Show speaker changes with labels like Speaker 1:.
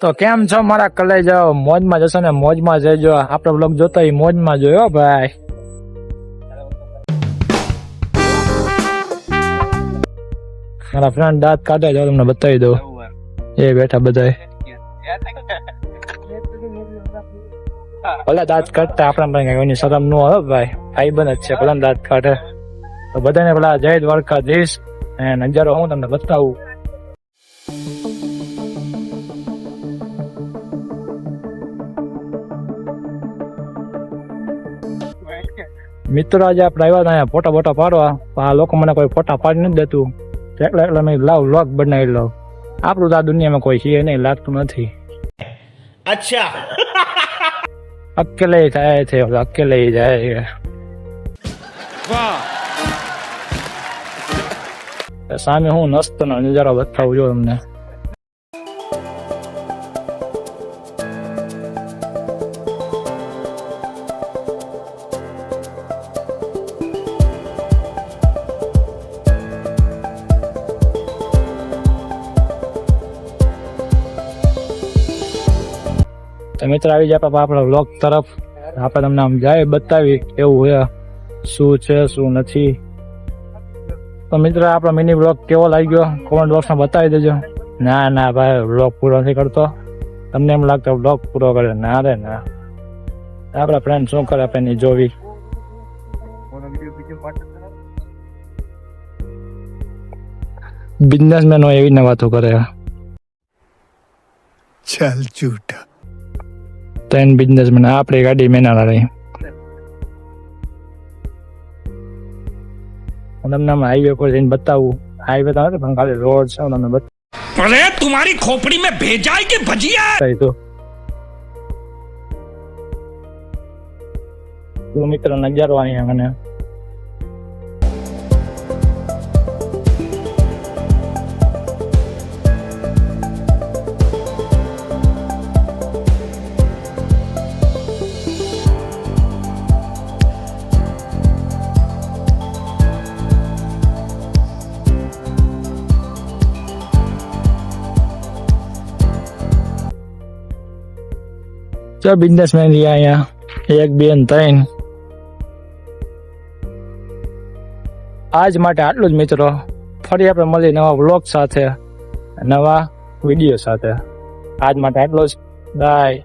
Speaker 1: તો કેમ છો મારા કલે જાઓ મોજમાં જશો ને મોજમાં જજો. આપણો બ્લોગ જોતો હોય મોજમાં જોયો ભાઈ. મારા ફ્રેન્ડ દાંત કાઢે જો તમને બતાવી દઉં. એ બેઠા બધા ભલે દાંત કાઢતા આપણા ભાઈ એની શરમ ન હો ભાઈ. ભાઈ બન જ છે, ભલે દાંત કાઢે. તો બધાને પેલા જય દ્વારકાધીશ. અને નજારો હું તમને બતાવું. મિત્રો આજે આપણે આવ્યા હતા અહીંયા ફોટા ફોટા પાડવા પણ આ લોકો મને કોઈ ફોટા પાડી નથી દેતું. એટલે એટલે મેં લાવ લોક બનાવી લઉં. આપણું તો આ દુનિયામાં કોઈ છે નહીં લાગતું નથી.
Speaker 2: અચ્છા.
Speaker 1: અકેલે જાય છે અકેલે જાય છે. સામે હું નસ્તનો નજારો બતાવું જો તમને. તો મિત્રો, આવી જાય પાપા આપણા વ્લોગ તરફ. આપણે તમને આમ જાય બતાવી એવું હોય શું છે, શું નથી. તો મિત્ર, આપણો મિની વ્લોગ કેવો લાગ્યો? કોમેન્ટ બોક્સમાં બતાવી દેજો. ના ના ભાઈ વ્લોગ પૂરો નથી કરતો. તમને એમ લાગતો બ્લોગ પૂરો કરે. ના રે, ના. આપણા ફ્રેન્ડ શું કરે આપણે જોવી? બિઝનેસમેનો એવી ન વાતો કરે.
Speaker 3: ચાલ ચૂટ
Speaker 1: ત્રણ બિઝનેસમેન આપણે ગાડી મેનાળા રહી. તમને હમણાં હાઈવે પર જઈને બતાવું. હાઈવે તો નથી પણ ખાલી રોડ છે તમને બતાવું
Speaker 2: અરે તમારી ખોપડી મેં ભેજાય કે ભજીયા?
Speaker 1: તો. મિત્ર નજારો અહીંયા મને. ચો બિઝનેસમેન રહ્યા અહીંયા એક બે ત્રણ આજ માટે આટલું જ મિત્રો. ફરી આપણે મળી નવા વ્લોગ સાથે, નવા વીડિયો સાથે. આજ માટે આટલું જ. બાય